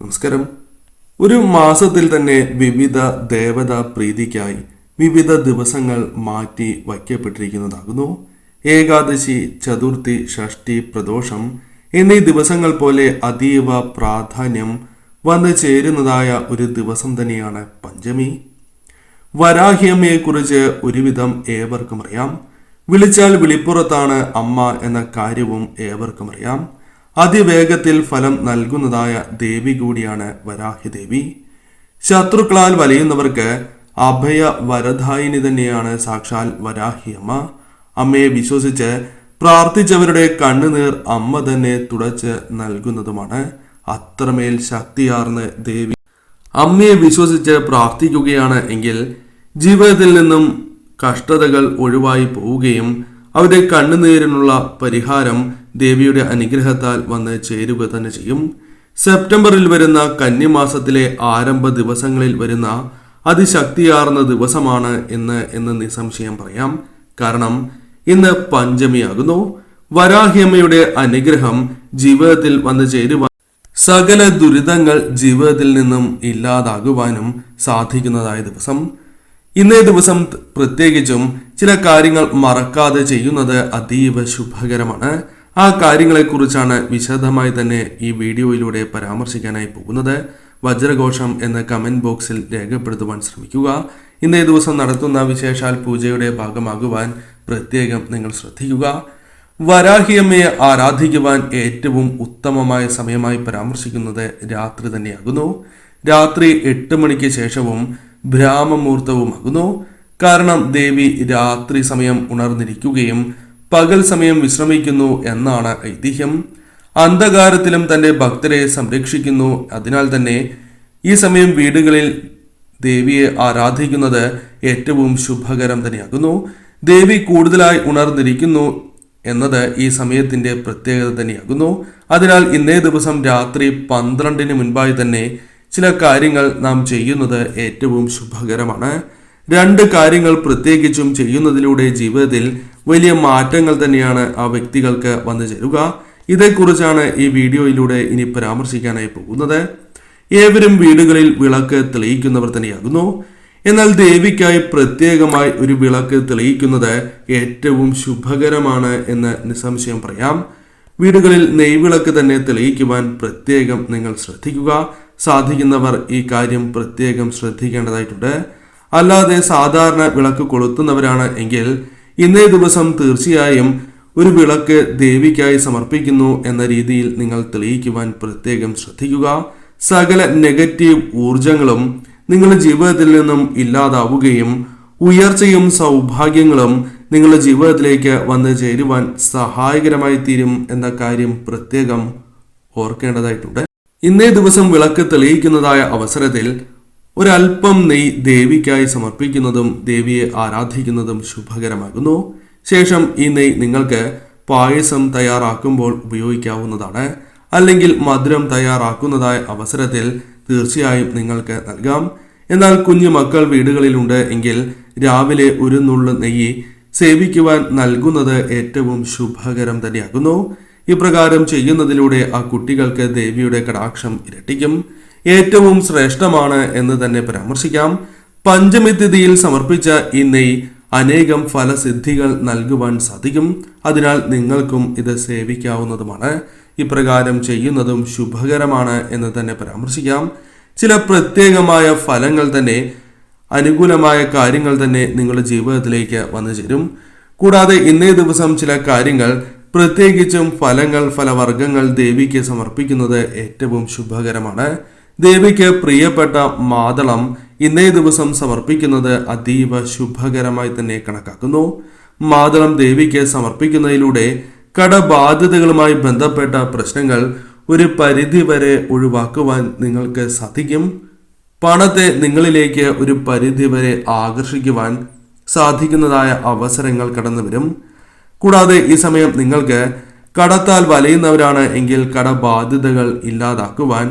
നമസ്കാരം. ഒരു മാസത്തിൽ തന്നെ വിവിധ ദേവതാ പ്രീതിക്കായി വിവിധ ദിവസങ്ങൾ മാറ്റി വയ്ക്കപ്പെട്ടിരിക്കുന്നതാകുന്നു. ഏകാദശി ചതുർത്ഥി ഷഷ്ടി പ്രദോഷം എന്നീ ദിവസങ്ങൾ പോലെ അതീവ പ്രാധാന്യം വന്നു ചേരുന്നതായ ഒരു ദിവസം തന്നെയാണ് പഞ്ചമി. വരാഹിയമ്മയെക്കുറിച്ച് ഒരുവിധം ഏവർക്കും അറിയാം. വിളിച്ചാൽ വിളിപ്പുറത്താണ് അമ്മ എന്ന കാര്യവും ഏവർക്കും അറിയാം. അതിവേഗത്തിൽ ഫലം നൽകുന്നതായ ദേവി കൂടിയാണ് വരാഹിദേവി ശത്രുക്കളാൽ വലയുന്നവർക്ക് അഭയ വരദായിനി തന്നെയാണ് സാക്ഷാൽ വരാഹിയമ്മ. അമ്മയെ വിശ്വസിച്ച് പ്രാർത്ഥിച്ചവരുടെ കണ്ണുനീർ അമ്മ തന്നെ തുടച്ച് നൽകുന്നതുമാണ്. അത്രമേൽ ശക്തിയാർന്ന് ദേവി. അമ്മയെ വിശ്വസിച്ച് പ്രാർത്ഥിക്കുകയാണ് എങ്കിൽ ജീവിതത്തിൽ നിന്നും കഷ്ടതകൾ ഒഴിവായി പോവുകയും അവരുടെ കണ്ണുനീരിനുള്ള പരിഹാരം ദേവിയുടെ അനുഗ്രഹത്താൽ വന്ന് ചേരുക തന്നെ ചെയ്യും. സെപ്റ്റംബറിൽ വരുന്ന കന്നിമാസത്തിലെ ആരംഭ ദിവസങ്ങളിൽ വരുന്ന അതിശക്തിയാർന്ന ദിവസമാണ് ഇന്ന് എന്ന് നിസ്സംശയം പറയാം. കാരണം ഇന്ന് പഞ്ചമിയാകുന്നു. വരാഹിയമ്മയുടെ അനുഗ്രഹം ജീവിതത്തിൽ വന്നു ചേരുവാൻ സകല ദുരിതങ്ങൾ ജീവിതത്തിൽ നിന്നും ഇല്ലാതാകുവാനും സാധിക്കുന്നതായ ദിവസം. ഇന്നേ ദിവസം പ്രത്യേകിച്ചും ചില കാര്യങ്ങൾ മറക്കാതെ ചെയ്യുന്നത് അതീവ ശുഭകരമാണ്. ആ കാര്യങ്ങളെക്കുറിച്ചാണ് വിശദമായി തന്നെ ഈ വീഡിയോയിലൂടെ പരാമർശിക്കാനായി പോകുന്നത്. വജ്രഘോഷം എന്ന കമന്റ് ബോക്സിൽ രേഖപ്പെടുത്തുവാൻ ശ്രമിക്കുക. ഇന്നേ ദിവസം നടത്തുന്ന വിശേഷാൽ പൂജയുടെ ഭാഗമാകുവാൻ പ്രത്യേകം നിങ്ങൾ ശ്രദ്ധിക്കുക. വരാഹിയമ്മയെ ആരാധിക്കുവാൻ ഏറ്റവും ഉത്തമമായ സമയമായി പരാമർശിക്കുന്നത് രാത്രി തന്നെയാകുന്നു. രാത്രി എട്ട് മണിക്ക് ശേഷവും ഭ്രാമമുഹൂർത്തവുമാകുന്നു കാരണം ദേവി രാത്രി സമയം ഉണർന്നിരിക്കുകയും പകൽ സമയം വിശ്രമിക്കുന്നു എന്നാണ് ഐതിഹ്യം. അന്ധകാരത്തിലും തന്റെ ഭക്തരെ സംരക്ഷിക്കുന്നു. അതിനാൽ തന്നെ ഈ സമയം വീടുകളിൽ ദേവിയെ ആരാധിക്കുന്നത് ഏറ്റവും ശുഭകരം തന്നെയാകുന്നു. ദേവി കൂടുതലായി ഉണർന്നിരിക്കുന്നു എന്നത് ഈ സമയത്തിന്റെ പ്രത്യേകത തന്നെയാകുന്നു. അതിനാൽ ഇന്നേ ദിവസം രാത്രി പന്ത്രണ്ടിന് മുൻപായി തന്നെ ചില കാര്യങ്ങൾ നാം ചെയ്യുന്നത് ഏറ്റവും ശുഭകരമാണ്. രണ്ട് കാര്യങ്ങൾ പ്രത്യേകിച്ചും ചെയ്യുന്നതിലൂടെ ജീവിതത്തിൽ വലിയ മാറ്റങ്ങൾ തന്നെയാണ് ആ വ്യക്തികൾക്ക് വന്നു ചേരുക. ഇതേക്കുറിച്ചാണ് ഈ വീഡിയോയിലൂടെ ഇനി പരാമർശിക്കാനായി പോകുന്നത്. ഏവരും വീടുകളിൽ വിളക്ക് തെളിയിക്കുന്നവർ തന്നെയാകുന്നു. എന്നാൽ ദേവിക്കായി പ്രത്യേകമായി ഒരു വിളക്ക് തെളിയിക്കുന്നത് ഏറ്റവും ശുഭകരമാണ് എന്ന് നിസ്സംശയം പറയാം. വീടുകളിൽ നെയ്വിളക്ക് തന്നെ തെളിയിക്കുവാൻ പ്രത്യേകം നിങ്ങൾ ശ്രദ്ധിക്കുക. സാധിക്കുന്നവർ ഈ കാര്യം പ്രത്യേകം ശ്രദ്ധിക്കേണ്ടതായിട്ടുണ്ട്. അല്ലാതെ സാധാരണ വിളക്ക് കൊളുത്തുന്നവരാണ് എങ്കിൽ ഇന്നേ ദിവസം തീർച്ചയായും ഒരു വിളക്ക് ദേവിക്കായി സമർപ്പിക്കുന്നു എന്ന രീതിയിൽ നിങ്ങൾ തെളിയിക്കുവാൻ പ്രത്യേകം ശ്രദ്ധിക്കുക. സകല നെഗറ്റീവ് ഊർജങ്ങളും നിങ്ങളുടെ ജീവിതത്തിൽ നിന്നും ഇല്ലാതാവുകയും ഉയർച്ചയും സൗഭാഗ്യങ്ങളും നിങ്ങളുടെ ജീവിതത്തിലേക്ക് വന്നു ചേരുവാൻ സഹായകരമായി തീരും എന്ന കാര്യം പ്രത്യേകം ഓർക്കേണ്ടതായിട്ടുണ്ട്. ഇന്നേ ദിവസം വിളക്ക് തെളിയിക്കുന്നതായ അവസരത്തിൽ ഒരല്പം നെയ് ദേവിക്കായി സമർപ്പിക്കുന്നതും ദേവിയെ ആരാധിക്കുന്നതും ശുഭകരമാകുന്നു. ശേഷം ഈ നെയ് നിങ്ങൾക്ക് പായസം തയ്യാറാക്കുമ്പോൾ ഉപയോഗിക്കാവുന്നതാണ്. അല്ലെങ്കിൽ മധുരം തയ്യാറാക്കുന്നതായ അവസരത്തിൽ തീർച്ചയായും നിങ്ങൾക്ക് നൽകാം. എന്നാൽ കുഞ്ഞു മക്കൾ വീടുകളിലുണ്ട് എങ്കിൽ രാവിലെ ഒരു നുള്ളു നെയ്യ് സേവിക്കുവാൻ നൽകുന്നത് ഏറ്റവും ശുഭകരം തന്നെയാകുന്നു. ഇപ്രകാരം ചെയ്യുന്നതിലൂടെ ആ കുട്ടികൾക്ക് ദേവിയുടെ കടാക്ഷം ഇരട്ടിക്കും. ഏറ്റവും ശ്രേഷ്ഠമാണ് എന്ന് തന്നെ പരാമർശിക്കാം. പഞ്ചമി തിഥിയിൽ സമർപ്പിച്ച ഈ നെയ് അനേകം ഫലസിദ്ധികൾ നൽകുവാൻ സാധിക്കും. അതിനാൽ നിങ്ങൾക്കും ഇത് സേവിക്കാവുന്നതുമാണ്. ഇപ്രകാരം ചെയ്യുന്നതും ശുഭകരമാണ് എന്ന് തന്നെ പരാമർശിക്കാം. ചില പ്രത്യേകമായ ഫലങ്ങൾ തന്നെ അനുകൂലമായ കാര്യങ്ങൾ തന്നെ നിങ്ങളുടെ ജീവിതത്തിലേക്ക് വന്നു ചേരും. കൂടാതെ ഇന്നേ ദിവസം ചില കാര്യങ്ങൾ പ്രത്യേകിച്ചും ഫലങ്ങൾ ഫലവർഗങ്ങൾ ദേവിക്ക് സമർപ്പിക്കുന്നത് ഏറ്റവും ശുഭകരമാണ്. ദേവിക്ക് പ്രിയപ്പെട്ട മാതളം ഇന്നേ ദിവസം സമർപ്പിക്കുന്നത് അതീവ ശുഭകരമായി തന്നെ കണക്കാക്കുന്നു. മാതളം ദേവിക്ക് സമർപ്പിക്കുന്നതിലൂടെ കടബാധ്യതകളുമായി ബന്ധപ്പെട്ട പ്രശ്നങ്ങൾ ഒരു പരിധി വരെ ഒഴിവാക്കുവാൻ നിങ്ങൾക്ക് സാധിക്കും. പണത്തെ നിങ്ങളിലേക്ക് ഒരു പരിധി വരെ ആകർഷിക്കുവാൻ സാധിക്കുന്നതായ അവസരങ്ങൾ കടന്നു വരും. കൂടാതെ ഈ സമയം നിങ്ങൾക്ക് കടത്താൽ വലയുന്നവരാണ് എങ്കിൽ കടബാധ്യതകൾ ഇല്ലാതാക്കുവാൻ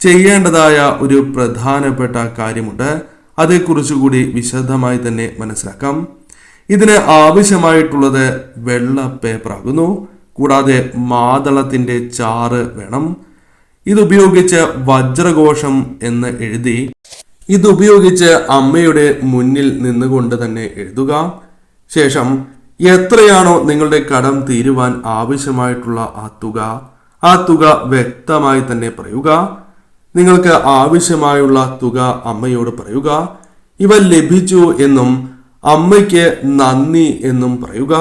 ചെയ്യേണ്ടതായ ഒരു പ്രധാനപ്പെട്ട കാര്യമുണ്ട്. അതേക്കുറിച്ചുകൂടി വിശദമായി തന്നെ മനസ്സിലാക്കാം. ഇതിന് ആവശ്യമായിട്ടുള്ളത് വെള്ള പേപ്പർ ആകുന്നു. കൂടാതെ മാതളത്തിന്റെ ചാറ് വേണം. ഇതുപയോഗിച്ച് വജ്രഘോഷം എന്ന് എഴുതി ഇതുപയോഗിച്ച് അമ്മയുടെ മുന്നിൽ നിന്നുകൊണ്ട് തന്നെ എഴുതുക. ശേഷം എത്രയാണോ നിങ്ങളുടെ കടം തീരുവാൻ ആവശ്യമായിട്ടുള്ള ആ തുക ആ തുക വ്യക്തമായി തന്നെ പറയുക. നിങ്ങൾക്ക് ആവശ്യമായുള്ള തുക അമ്മയോട് പറയുക. ഇവ ലഭിച്ചു എന്നും അമ്മയ്ക്ക് നന്ദി എന്നും പറയുക.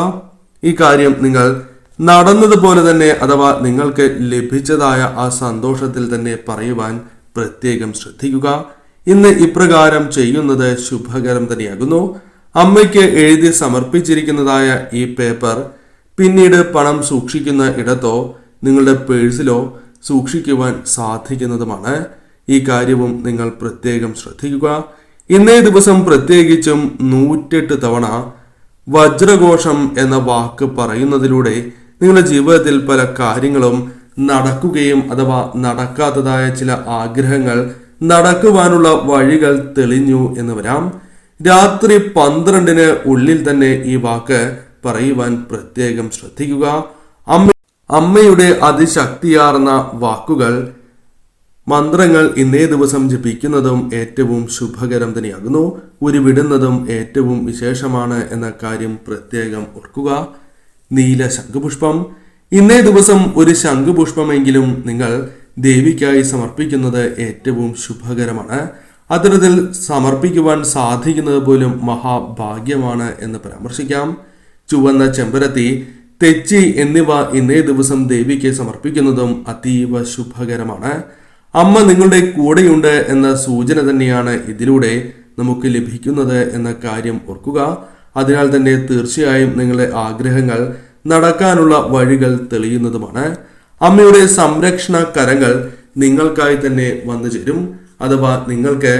ഈ കാര്യം നിങ്ങൾ നടന്നതുപോലെ തന്നെ അഥവാ നിങ്ങൾക്ക് ലഭിച്ചതായ ആ സന്തോഷത്തിൽ തന്നെ പറയുവാൻ പ്രത്യേകം ശ്രദ്ധിക്കുക. ഇന്ന് ഇപ്രകാരം ചെയ്യുന്നത് ശുഭകരം തന്നെയാകുന്നു. അമ്മയ്ക്ക് എഴുതി സമർപ്പിച്ചിരിക്കുന്നതായ ഈ പേപ്പർ പിന്നീട് പണം സൂക്ഷിക്കുന്ന ഇടത്തോ നിങ്ങളുടെ പേഴ്സിലോ സൂക്ഷിക്കുവാൻ സാധിക്കുന്നതുമാണ്. ഈ കാര്യവും നിങ്ങൾ പ്രത്യേകം ശ്രദ്ധിക്കുക. ഇന്നേ ദിവസം പ്രത്യേകിച്ചും നൂറ്റെട്ട് തവണ വജ്രഘോഷം എന്ന വാക്ക് പറയുന്നതിലൂടെ നിങ്ങളുടെ ജീവിതത്തിൽ പല കാര്യങ്ങളും നടക്കുകയും അഥവാ നടക്കാത്തതായ ചില ആഗ്രഹങ്ങൾ നടക്കുവാനുള്ള വഴികൾ തെളിഞ്ഞു എന്ന് വരാം. രാത്രി പന്ത്രണ്ടിന് ഉള്ളിൽ തന്നെ ഈ വാക്ക് പറയുവാൻ പ്രത്യേകം ശ്രദ്ധിക്കുക. അമ്മയുടെ അതിശക്തിയാർന്ന വാക്കുകൾ മന്ത്രങ്ങൾ ഇന്നേ ദിവസം ജപിക്കുന്നതും ഏറ്റവും ശുഭകരം തന്നെയാകുന്നു. ഉരുവിടുന്നതും ഏറ്റവും വിശേഷമാണ് എന്ന കാര്യം പ്രത്യേകം ഓർക്കുക. നീല ശംഖുപുഷ്പം. ഇന്നേ ദിവസം ഒരു ശംഖുപുഷ്പമെങ്കിലും നിങ്ങൾ ദേവിക്കായി സമർപ്പിക്കുന്നത് ഏറ്റവും ശുഭകരമാണ്. അത്തരത്തിൽ സമർപ്പിക്കുവാൻ സാധിക്കുന്നത് പോലും മഹാഭാഗ്യമാണ് എന്ന് പരാമർശിക്കാം. ചുവന്ന ചെമ്പരത്തി. തെച്ചി എന്നിവ ഇന്നേ ദിവസം ദേവിക്ക് സമർപ്പിക്കുന്നതും അതീവ ശുഭകരമാണ്. അമ്മ നിങ്ങളുടെ കൂടെയുണ്ട് എന്ന സൂചന തന്നെയാണ് ഇതിലൂടെ നമുക്ക് ലഭിക്കുന്നത് എന്ന കാര്യം ഓർക്കുക. അതിനാൽ തന്നെ തീർച്ചയായും നിങ്ങളുടെ ആഗ്രഹങ്ങൾ നടക്കാനുള്ള വഴികൾ തെളിയുന്നതുമാണ്. അമ്മയുടെ സംരക്ഷണ കരങ്ങൾ നിങ്ങൾക്കായി തന്നെ വന്നു ചേരും. അഥവാ നിങ്ങൾക്ക്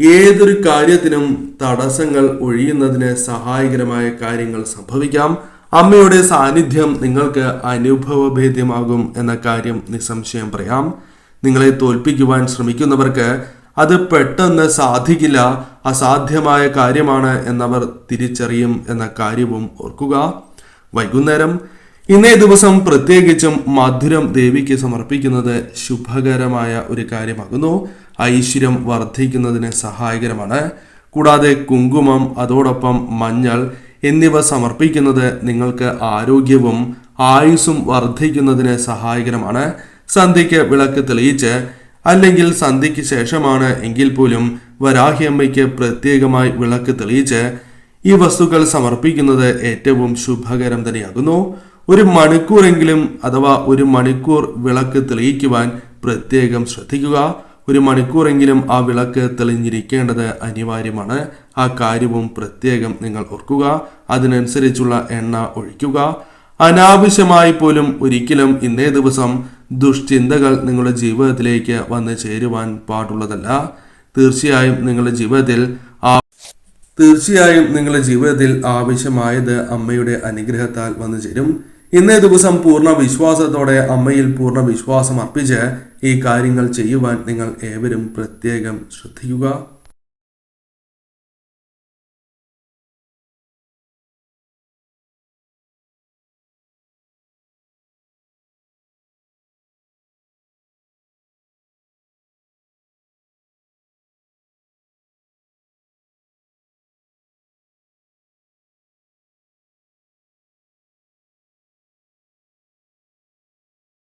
ഏതൊരു കാര്യത്തിനും തടസ്സങ്ങൾ ഒഴിയുന്നതിന് സഹായകരമായ കാര്യങ്ങൾ സംഭവിക്കാം. അമ്മയുടെ സാന്നിധ്യം നിങ്ങൾക്ക് അനുഭവഭേദ്യമാകും എന്ന കാര്യം നിസ്സംശയം പറയാം. നിങ്ങളെ തോൽപ്പിക്കുവാൻ ശ്രമിക്കുന്നവർക്ക് അത് പെട്ടെന്ന് സാധിക്കില്ല അസാധ്യമായ കാര്യമാണ് എന്നവർ തിരിച്ചറിയും എന്ന കാര്യവും ഓർക്കുക. വൈകുന്നേരം ഇന്നേ ദിവസം പ്രത്യേകിച്ചും മധുരം ദേവിക്ക് സമർപ്പിക്കുന്നത് ശുഭകരമായ ഒരു കാര്യമാകുന്നു. ഐശ്വര്യം വർദ്ധിക്കുന്നതിന് സഹായകരമാണ്. കൂടാതെ കുങ്കുമം അതോടൊപ്പം മഞ്ഞൾ എന്നിവ സമർപ്പിക്കുന്നത് നിങ്ങൾക്ക് ആരോഗ്യവും ആയുസ്സും വർദ്ധിക്കുന്നതിന് സഹായകരമാണ്. സന്ധ്യയ്ക്ക് വിളക്ക് തെളിയിച്ച് അല്ലെങ്കിൽ സന്ധ്യയ്ക്ക് ശേഷമാണ് എങ്കിൽ പോലും വരാഹിയമ്മയ്ക്ക് പ്രത്യേകമായി വിളക്ക് തെളിയിച്ച് ഈ വസ്തുക്കൾ സമർപ്പിക്കുന്നത് ഏറ്റവും ശുഭകരം തന്നെയാകുന്നു. ഒരു മണിക്കൂറെങ്കിലും അഥവാ ഒരു മണിക്കൂർ വിളക്ക് തെളിയിക്കുവാൻ പ്രത്യേകം ശ്രദ്ധിക്കുക. ഒരു മണിക്കൂറെങ്കിലും ആ വിളക്ക് തെളിഞ്ഞിരിക്കേണ്ടത് അനിവാര്യമാണ്. ആ കാര്യവും പ്രത്യേകം നിങ്ങൾ ഓർക്കുക. അതിനനുസരിച്ചുള്ള എണ്ണ ഒഴിക്കുക. അനാവശ്യമായി പോലും ഒരിക്കലും ഇന്നേ ദിവസം ദുഷ്ചിന്തകൾ നിങ്ങളുടെ ജീവിതത്തിലേക്ക് വന്ന് ചേരുവാൻ പാടുള്ളതല്ല. തീർച്ചയായും നിങ്ങളുടെ ജീവിതത്തിൽ തീർച്ചയായും നിങ്ങളുടെ ജീവിതത്തിൽ ആവശ്യമായത് അമ്മയുടെ അനുഗ്രഹത്താൽ വന്നു ചേരും. ഇന്നേ ദിവസം പൂർണ വിശ്വാസത്തോടെ അമ്മയിൽ പൂർണ വിശ്വാസം അർപ്പിച്ച് ഈ കാര്യങ്ങൾ ചെയ്യുവാൻ നിങ്ങൾ ഏവരും പ്രത്യേകം ശ്രദ്ധിക്കുക.